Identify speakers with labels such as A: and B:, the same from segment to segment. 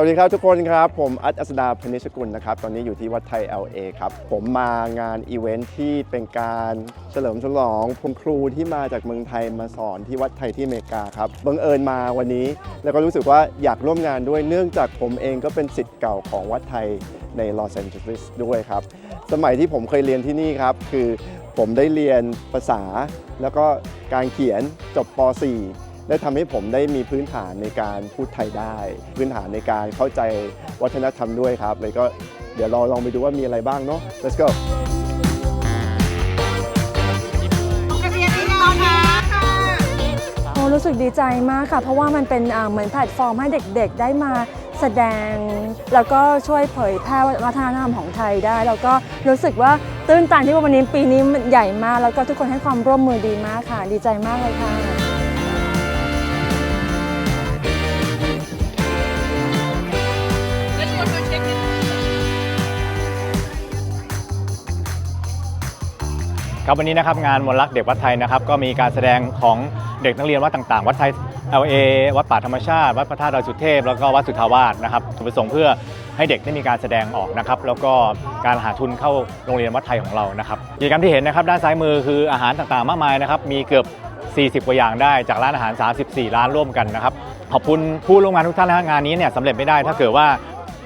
A: วัสดีครับทุกคนครับ ผมอัจอัสดาพนิชกุลนะครับ ตอนนี้อยู่ที่วัดไทย LA ครับ ผมมางานอีเวนท์ที่เป็นการเฉลิมฉลองคุณครูที่มาจากเมืองไทยมาสอนที่วัดไทยที่อเมริกาครับบังเอิญมาวันนี้ แล้วก็รู้สึกว่าอยากร่วมงานด้วยเนื่องจากผมเองก็เป็นสิทธิ์เก่าของวัดไทยในลอสแอนเจลิสด้วยครับ สมัยที่ผมเคยเรียนที่นี่ครับ คือผมได้เรียนภาษา แล้วก็การเขียนจบป .4 ได้ทำให้ผมได้มีพื้นฐานในการพูดไทยได้ พื้นฐานในการเข้าใจวัฒนธรรมด้วยครับ เลยก็เดี๋ยวเราลองไปดูว่ามีอะไรบ้างเนาะ let's go
B: โอ้รู้สึกดีใจมากค่ะ เพราะว่ามันเป็นเหมือนแพลตฟอร์มให้เด็กๆ ได้มาแสดง แล้วก็ช่วยเผยแพร่วัฒนธรรมของไทยได้ แล้วก็รู้สึกว่าตื้นตันที่ว่าวันนี้ปีนี้มันใหญ่มาก แล้วก็ทุกคนให้ความร่วมมือดีมากค่ะ ดีใจมากเลยค่ะ
C: ครับวันนี้นะครับงานมนรักเด็กวัดไทยนะครับก็มีการแสดงของเด็กนักเรียนวัดต่างๆ วัดไทย LA วัดป่าธรรมชาติ วัดพระธาตุดอยสุเทพ แล้วก็วัดสุทธาวาสนะครับจุดประสงค์เพื่อให้เด็กได้มีการแสดงออกนะครับแล้วก็การหาทุนเข้าโรงเรียนวัดไทยของเรานะครับกิจกรรมที่เห็นนะครับด้านซ้ายมือคืออาหารต่างๆ มากมายนะครับมีเกือบ 40 กว่าอย่างได้จากร้านอาหาร 34 ร้านร่วมกันนะครับขอบคุณผู้ร่วมงานทุกท่านนะงานนี้เนี่ยสำเร็จไม่ได้ถ้าเกิดว่า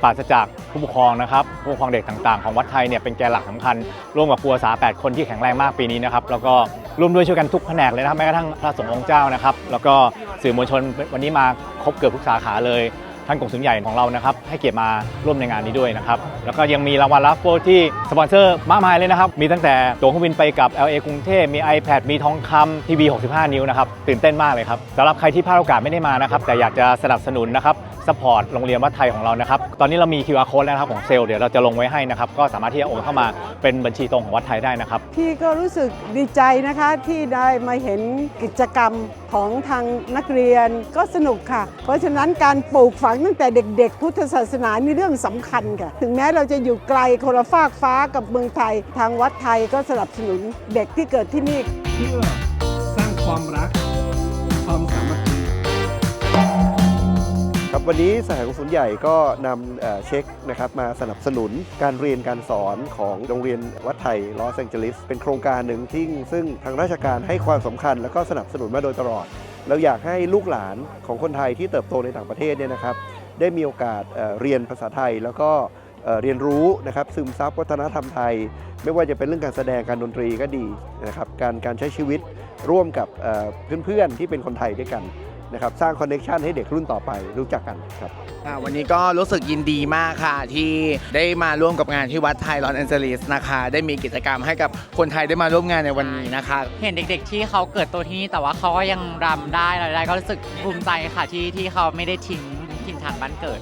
C: ปราศจาก ผู้ปกครองนะครับผู้ปกครองเด็กต่างๆ ของวัดไทยเนี่ยเป็นแกนหลักสำคัญ ร่วมกับครูอาสา8 คนที่แข็งแรงมากปีนี้นะครับแล้วก็ร่วมด้วยช่วยกันทุกแผนกเลยนะครับแม้กระทั่งพระสงฆ์องค์เจ้านะครับ แล้วก็สื่อมวลชนวันนี้มาครบเกือบทุกสาขาเลย ท่านกงสุลใหญ่ของเรานะครับให้เกียรติมาร่วมในงานนี้ด้วยนะครับแล้วก็ยังมีรางวัลรับโฟที่สปอนเซอร์มากมายเลยนะครับ มีตั้งแต่ตั๋วเครื่องบินไปกับ LA กรุงเทพมี iPad มีทองคำทีวี 65 นิ้วนะครับตื่นเต้นมากเลยครับสำหรับใครที่พลาดโอกาสไม่ได้มานะครับแต่อยากจะสนับสนุนนะครับสปอร์ตโรงเรียนวัดไทยของเรานะครับตอนนี้เรามี QR code แล้วนะครับของเซลล์เดี๋ยวเราจะลงไว้ให้นะครับก็สามารถที่จะโอนเข้ามาเป็นบัญชีตรงของวัดไทยได้นะครับ
D: พี่ก็รู้สึกดีใจนะคะที่ได้มาเห็นกิจกรรมของทางนักเรียนก็สนุกค่ะ เพราะฉะนั้นการปลูกฝังตั้งแต่เด็กๆ พุทธศาสนานี่เรื่องสำคัญค่ะ ถึงแม้เราจะอยู่ไกลคนละฟากฟ้ากับเมืองไทย ทางวัดไทยก็สนับสนุนเด็กที่เกิดที่นี่
E: เพื่อสร้างความรัก ความสามัคคี
A: ครับวันนี้สหกงสุลใหญ่ก็นำเเช็คนะครับมาสนับสนุนการเรียนการสอนของโรงเรียนวัดไทยลอสแองเจลิสเป็นโครงการหนึ่งที่ซึ่งทางราชการให้ความสำคัญ และก็สนับสนุนมาโดยตลอด เราอยากให้ลูกหลานของคนไทยที่เติบโตในต่างประเทศเนี่ยนะครับ ได้มีโอกาสเรียนภาษาไทยแล้วก็เรียนรู้นะครับซึมซับวัฒนธรรมไทย ไม่ว่าจะเป็นเรื่องการแสดงการดนตรีก็ดีนะครับการการใช้ชีวิตร่วมกับเอ่อเพื่อนๆที่เป็นคนไทยด้วยกัน นะครับสร้างคอนเน t ชันให้เด็กรุ่นต่อไปรู้จักกันครับ
F: อ่าวันนี้ก็รู้สึกยินดีมากค่ะ ที่ได้มาร่วมกับงานที่วัดไทยลอสแอนเจลิสนะคะ ได้มีกิจกรรมให้กับคนไทยได้มาร่วมงานในวันนี้นะคะ
G: เห็นเด็ก ๆ ที่เขาเกิดตัวที่นี่แต่ว่าเขาก็ยังรำได้อะไรได้ก็รู้สึกภูมิใจค่ะที่ที่เขาไม่ได้ทิ้งถิ่นฐานบ้านเกิด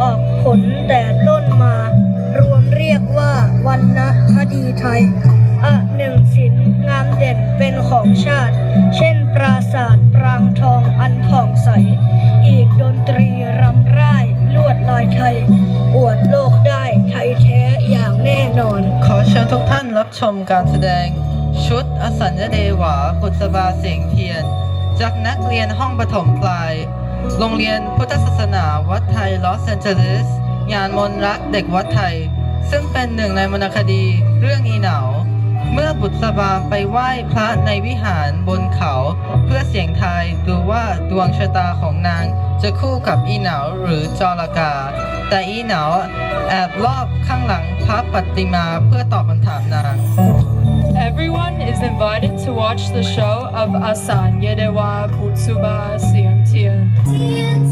H: ออกผลแต่ต้นมา รวมเรียกว่าวันณคดีไทยอะหนึ่งศิลป์งามเด่นเป็นของชาติ เช่นปราศาสตร์ปรางทองอันผ่องใส อีกดนตรีรำร่ายลวดลายไทย อวดโลกได้ไทยแท้อย่างแน่นอน
I: ขอเชิญทุกท่านรับชมการแสดง ชุดอสัญญเดวาบุษบาเสียงเทียน จากนักเรียนห้องปฐมปลาย โรงเรียนพุทธศาสนาวัดไทยลอสแอนเจลิสงานมนรักเด็กวัดไทย ซึ่งเป็นหนึ่งในวรรณคดีเรื่องอีเหนา เมื่อบุษบาไปไหว้พระในวิหารบนเขา เพื่อเสียงทายดูว่าดวงชะตาของนางจะคู่กับอีเหนาหรือจอรากา แต่อีเหนาแอบลอบข้างหลังพระปฏิมาเพื่อตอบคำถามนาง
J: Everyone is invited to watch the show of Asan Yedewa Butsuba Siam Tian.
H: เ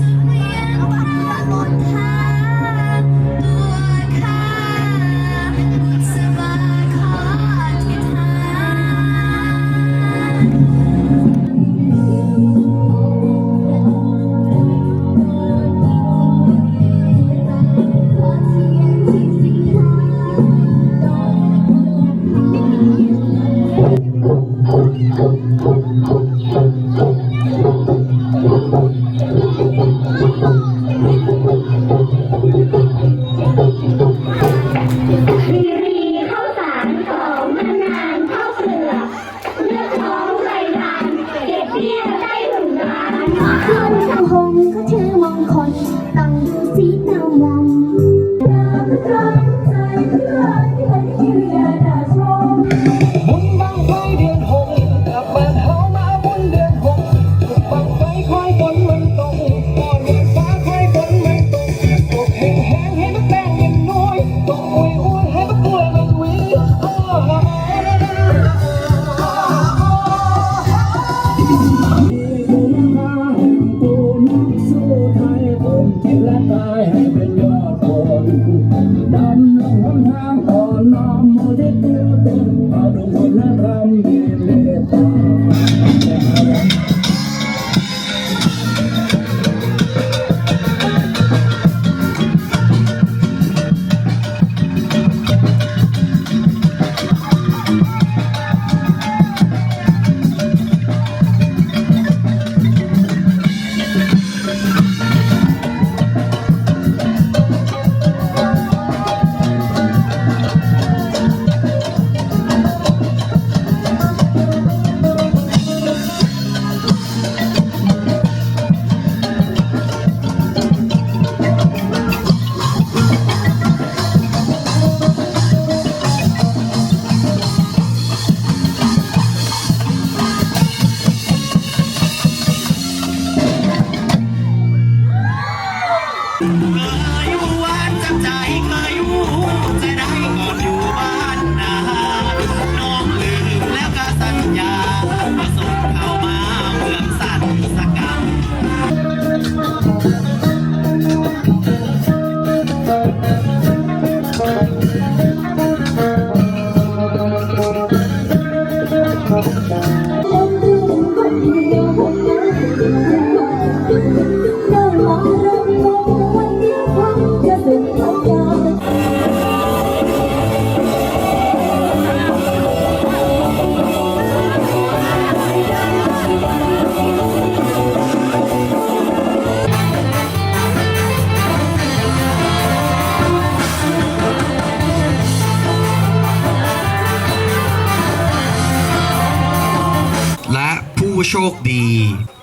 H: โช
K: คดี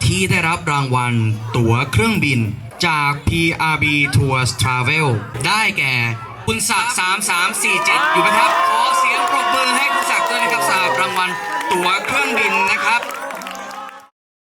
K: ที่ได้รับรางวัลตั๋วเครื่องบินจาก PRB Tours Travel ได้แก่คุณศักดิ์สามสามสี่เจ็ดอยู่ไหมครับ ขอเสียงปรบมือให้คุณศักดิ์ด้วยนะครับสำหรับรางวัลตั๋วเครื่องบินนะครับ